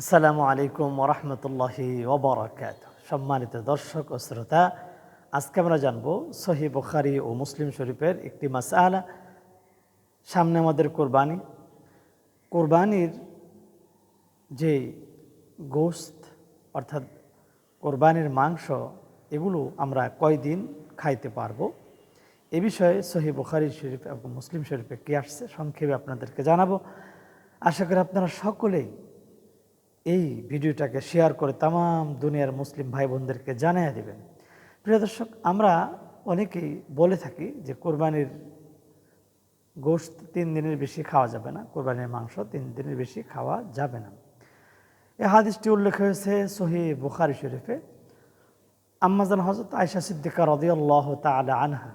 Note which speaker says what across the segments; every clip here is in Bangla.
Speaker 1: আসসালামু আলাইকুম ওরহমতুল্লাহি ওবরাকাত সম্মানিত দর্শক ও শ্রোতা, আজকে আমরা জানব সহি বুখারি ও মুসলিম শরীফের একটি মাসালা। সামনে আমাদের কোরবানি। কোরবানির যে গোস্ত অর্থাৎ কোরবানির মাংস, এগুলো আমরা কয়দিন খাইতে পারব? এ বিষয়ে সহি বুখারি শরীফ এবং মুসলিম শরীফে কী আসছে সংক্ষেপে আপনাদেরকে জানাব। আশা করি আপনারা সকলেই এই ভিডিওটাকে শেয়ার করে তাম দুনিয়ার মুসলিম ভাই বোনদেরকে জানিয়ে দেবেন। প্রিয় দর্শক, আমরা অনেকেই বলে থাকি যে কোরবানির গোশত তিন দিনের বেশি খাওয়া যাবে না, কোরবানির মাংস তিন দিনের বেশি খাওয়া যাবে না। এ হাদিসটি উল্লেখ হয়েছে সহি বুখারি শরীফে। আম্মাজান হজরত আয়সা সিদ্দিকা রদিয়াল্লাহ তালা আনহা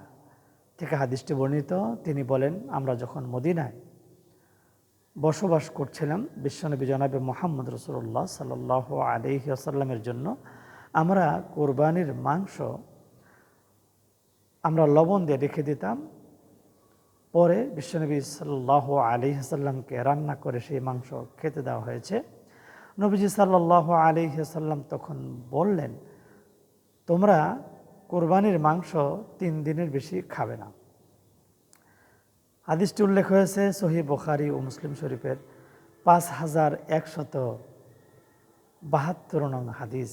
Speaker 1: থেকে হাদিসটি বর্ণিত। তিনি বলেন, আমরা যখন মদিনায় বসবাস করছিলাম বিশ্বনবী জনাবে মোহাম্মদ রসুল্লাহ সাল আলহি আসাল্লামের জন্য। আমরা কোরবানির মাংস, আমরা লবণ দিয়ে রেখে দিতাম। পরে বিশ্বনবী সাল্লাহ আলি আসাল্লামকে রান্না করে সেই মাংস খেতে দেওয়া হয়েছে। নবীজি সাল্লাহ আলি আসাল্লাম তখন বললেন, তোমরা কোরবানির মাংস তিন দিনের বেশি খাবে না। হাদিসটি উল্লেখ হয়েছে সহি বখারি ও মুসলিম শরীফের পাঁচ হাজার একশত বাহাত্তর নং হাদিস।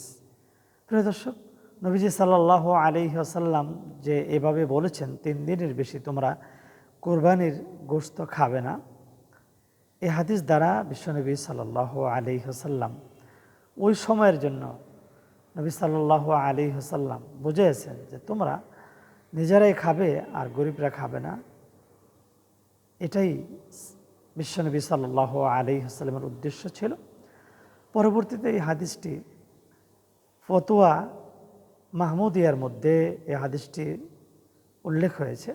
Speaker 1: প্রিয় দর্শক, নবীজি সাল্লাহ আলি আসাল্লাম যে এভাবে বলেছেন, তিন দিনের বেশি তোমরা কোরবানির গোস্ত খাবে না। এই হাদিস দ্বারা বিশ্বনবী সাল্লাহ আলি হাসাল্লাম ওই সময়ের জন্য নবী সাল্লাহ আলি হাসাল্লাম বুঝেছেন যে তোমরা নিজেরাই খাবে আর গরিবরা খাবে না। এটাই বিশ্বনবী সাল্লাহ আলি হাসাল্লামের উদ্দেশ্য ছিল। পরবর্তীতে এই হাদিসটি ফতোয়া মাহমুদিয়ার মধ্যে এই হাদিসটি উল্লেখ হয়েছে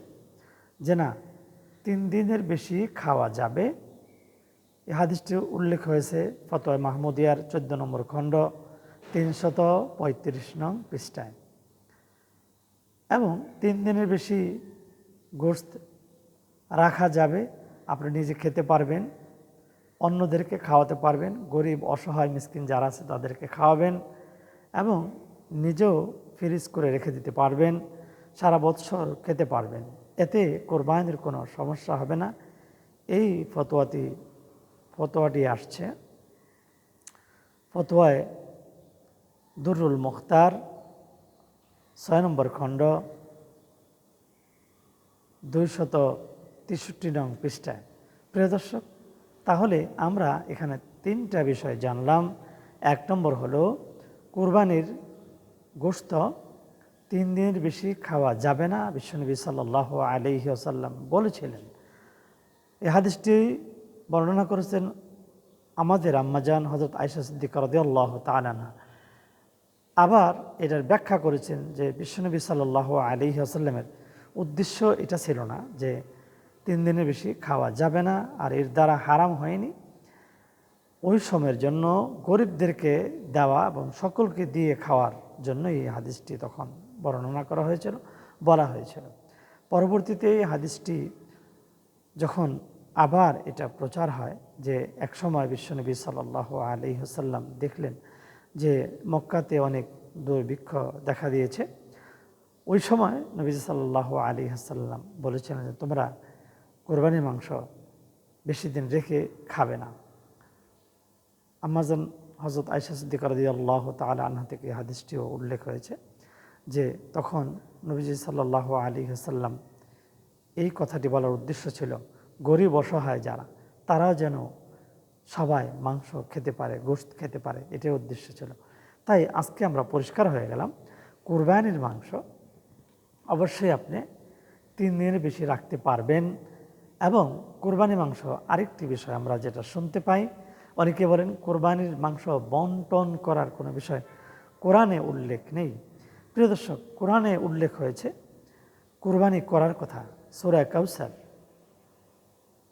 Speaker 1: যে না, তিন দিনের বেশি খাওয়া যাবে। এই হাদিসটি উল্লেখ হয়েছে ফতোয়া মাহমুদিয়ার চোদ্দ নম্বর খণ্ড, তিনশত পঁয়ত্রিশ নং পৃষ্ঠায়। এবং তিন দিনের বেশি গোস্ত রাখা যাবে, আপনি নিজে খেতে পারবেন, অন্যদেরকে খাওয়াতে পারবেন, গরিব, অসহায়, মিসকিন যারা আছে তাদেরকে খাওয়াবেন এবং নিজেও ফ্রিজ করে রেখে দিতে পারবেন, সারা বৎসর খেতে পারবেন। এতে কোরবানির কোনো সমস্যা হবে না। এই ফতোয়াটি ফতোয়াটি আসছে। ফতোয়ায় দুরুল মুখতার, ছয় নম্বর খণ্ড, দুইশত তেষট্টি নং পৃষ্ঠায়। প্রিয় দর্শক, তাহলে আমরা এখানে তিনটা বিষয় জানলাম। এক নম্বর হলো, কোরবানির গোস্ত তিন দিনের বেশি খাওয়া যাবে না, বিশ্বনবী সাল্লাহ আলহি আসাল্লাম বলেছিলেন। এই হাদিসটি বর্ণনা করেছেন আমাদের আম্মাজান হজরত আয়সা সিদ্দিক রদিয়াল্লাহ তালানা আবার এটার ব্যাখ্যা করেছেন যে বিশ্বনবী সাল্লাহ আলহি আসাল্লামের উদ্দেশ্য এটা ছিল না যে তিন দিনের বেশি খাওয়া যাবে না আর এর দ্বারা হারাম হয়নি। ওই সময়ের জন্য গরিবদেরকে দেওয়া এবং সকলকে দিয়ে খাওয়ার জন্য এই হাদিসটি তখন বর্ণনা করা হয়েছিল, বলা হয়েছিল। পরবর্তীতে এই হাদিসটি যখন আবার এটা প্রচার হয় যে একসময় বিশ্বনবী সাল্লাহ আলি হাসাল্লাম দেখলেন যে মক্কাতে অনেক দুর্ভিক্ষ দেখা দিয়েছে, ওই সময় নবী সাল্লাহ আলী হাসাল্লাম বলেছিলেন যে তোমরা কোরবানির মাংস বেশি দিন রেখে খাবে না। আমাজন হজরত আয়সা সিদ্দিক আল্লাহ তালা আনহা থেকে হাদিসটিও উল্লেখ হয়েছে যে তখন নবীজি সাল্লাহ আলী হাসাল্লাম এই কথাটি বলার উদ্দেশ্য ছিল, গরিব অসহায় যারা, তারাও যেন সবাই মাংস খেতে পারে গোস্ত খেতে পারে, এটাই উদ্দেশ্য ছিল। তাই আজকে আমরা পরিষ্কার হয়ে গেলাম, কোরবানির মাংস অবশ্যই আপনি তিন দিনের বেশি রাখতে পারবেন এবং কোরবানি মাংস আরেকটি বিষয় আমরা যেটা শুনতে পাই, অনেকে বলেন কোরবানির মাংস বন্টন করার কোনো বিষয় কোরআনে উল্লেখ নেই। প্রিয় দর্শক, কোরআনে উল্লেখ হয়েছে কোরবানি করার কথা, সুরা কাউসার।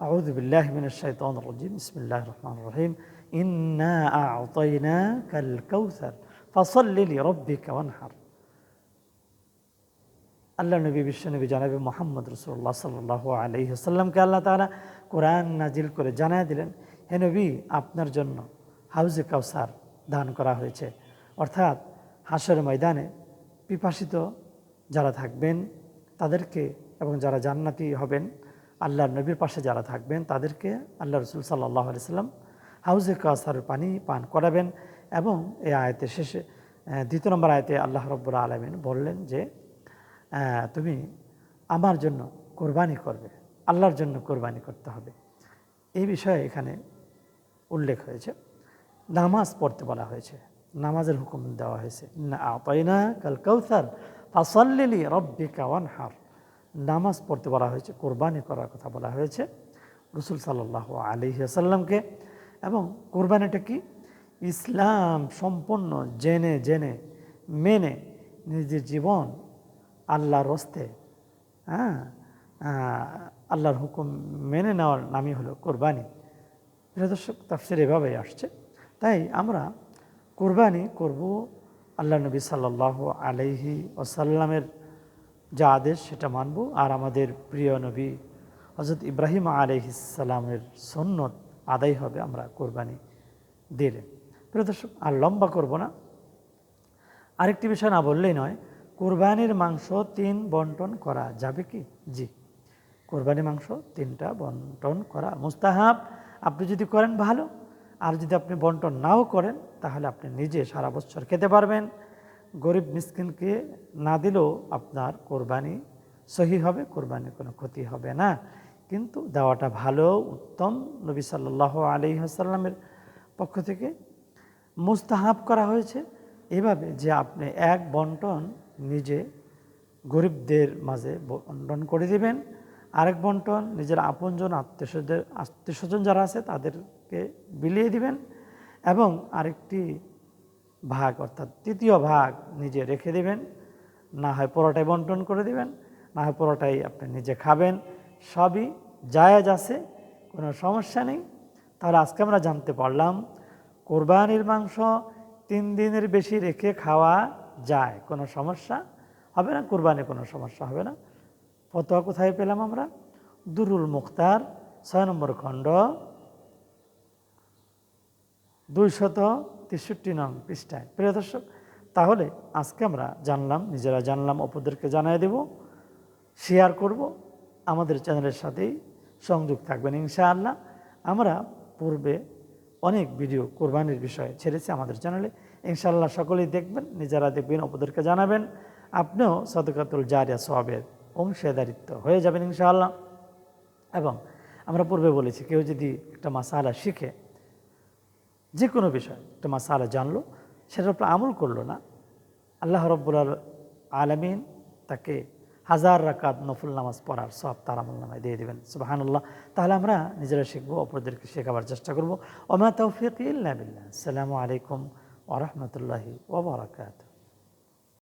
Speaker 1: আউদুবিল্লাহমিনজিম রহমান রহিম। ইন্না কাল কাউসার ফসল্লি রব্বি হার আল্লাহ নবী বিশ্বনবী জানাবি মোহাম্মদ রসুল্লাহ সাল্লাহ আলহিহাসাল্লামকে আল্লাহ তালা কোরআন নাজিল করে জানায় দিলেন, হে নবী, আপনার জন্য হাউজে কাউসার দান করা হয়েছে। অর্থাৎ হাসর ময়দানে পিপাসিত যারা থাকবেন, তাদেরকে এবং যারা জান্নাতি হবেন, আল্লাহর নবীর পাশে যারা থাকবেন, তাদেরকে আল্লাহ রসুল সাল্লাহ আলিয়াল্লাম হাউজে কাউসারের পানি পান করাবেন এবং এই আয়তের শেষে দ্বিতীয় নম্বর আয়তে আল্লাহ রব্বুল আলমিন বললেন যে তুমি আমার জন্য কোরবানি করবে, আল্লাহর জন্য কোরবানি করতে হবে। এই বিষয়ে এখানে উল্লেখ হয়েছে। নামাজ পড়তে বলা হয়েছে। নামাজের হুকুম দেওয়া হয়েছে। না কাল কৌসার ফাসল্লিলি রব্বিকা ওয়ানহার। নামাজ পড়তে বলা হয়েছে, কোরবানি করার কথা বলা হয়েছে রসুল সাল্লাহ আলিহাসাল্লামকে এবং কোরবানিটা কি? ইসলাম সম্পূর্ণ জেনে জেনে, মেনে নিজের জীবন আল্লাহর রস্তে হ্যাঁ? আল্লাহর হুকুম মেনে নেওয়ার নামই হলো কোরবানি। দর্শক, তাফসির এভাবেই আসছে। তাই আমরা কোরবানি করব আল্লাহ নবী সাল্লাহ আলাইহি ওসাল্লামের যা আদেশ সেটা মানব। আর আমাদের প্রিয় নবী হজরত ইব্রাহিম আলাইহিসাল্লামের সন্ন্যত আদায় হবে আমরা কোরবানি দিলে। প্রিয় দর্শক, আর লম্বা করব না। আরেকটি বিষয় না বললেই নয় কোরবানির মাংস তিন বন্টন করা যাবে কি? জি। কোরবানি মাংস তিনটা বন্টন করা মুস্তাহাব। আপনি যদি করেন ভালো। আর যদি আপনি বন্টন নাও করেন, তাহলে আপনি নিজে সারা বছর খেতে পারবেন। গরিব মিসকিনকে না দিলেও আপনার কোরবানি সহি হবে, কোরবানির কোনো ক্ষতি হবে না। কিন্তু দেওয়াটা ভালো, উত্তম নবী সাল্লাহ আলি হাসাল্লামের পক্ষ থেকে মুস্তাহাব করা হয়েছে। এভাবে যে আপনি এক বন্টন নিজে গরিবদের মাঝে বন্টন করে দিবেন। আরেক বন্টন, নিজের আপনজন আত্মীয়স্বজন আত্মীয়স্বজন যারা আছে তাদেরকে বিলিয়ে দিবেন। এবং আরেকটি ভাগ, অর্থাৎ তৃতীয় ভাগ নিজে রেখে দিবেন। না হয় পরোটাই বন্টন করে দিবেন, না হয় পরোটাই আপনি নিজে খাবেন। সবই জায়েজ আছে, কোনো সমস্যা নেই। তাহলে আজকে আমরা জানতে পারলাম, কোরবানির মাংস তিন দিনের বেশি রেখে খাওয়া যায়, কোনো সমস্যা হবে না কোরবানি কোনো সমস্যা হবে না। ফতোয়া কোথায় পেলাম আমরা? দুরুল মুখতার, ছয় নম্বর খণ্ড, দুইশত তেষট্টি নং পৃষ্ঠায়। প্রিয় দর্শক, তাহলে আজকে আমরা জানলাম, নিজেরা জানলাম, অপরদেরকে জানিয়ে দেব শেয়ার করব, আমাদের চ্যানেলের সাথেই সংযোগ থাকবেন ইনশাআল্লাহ। আমরা পূর্বে অনেক ভিডিও কোরবানির বিষয়ে ছেড়েছি আমাদের চ্যানেলে। ইনশাআল্লাহ সকলেই দেখবেন, নিজেরা দেখবেন, অপরদেরকে জানাবেন। আপনিও সদকাতুল জারিয়া সবের অংশীদারিত্ব হয়ে যাবেন ইনশাআল্লাহ। এবং আমরা পূর্বে বলেছি, কেউ যদি একটা মাসালা শিখে যে কোনো বিষয়, একটা মাসালা জানলো, সেটার উপর আমল করল না, আল্লাহ রব্বুল আলমিন তাকে হাজার রাকাত নফুল নামাজ পড়ার সব তার আমল নামায় দিয়ে দেবেন, সুবাহানুল্লাহ। তাহলে আমরা নিজেরা শিখব, অপরদেরকে শেখাবার চেষ্টা করব। ওমা তৌফিক ইল্লা বিল্লাহ। আলাইকুম ওরহমতুল্লাহি ওবরাকাতু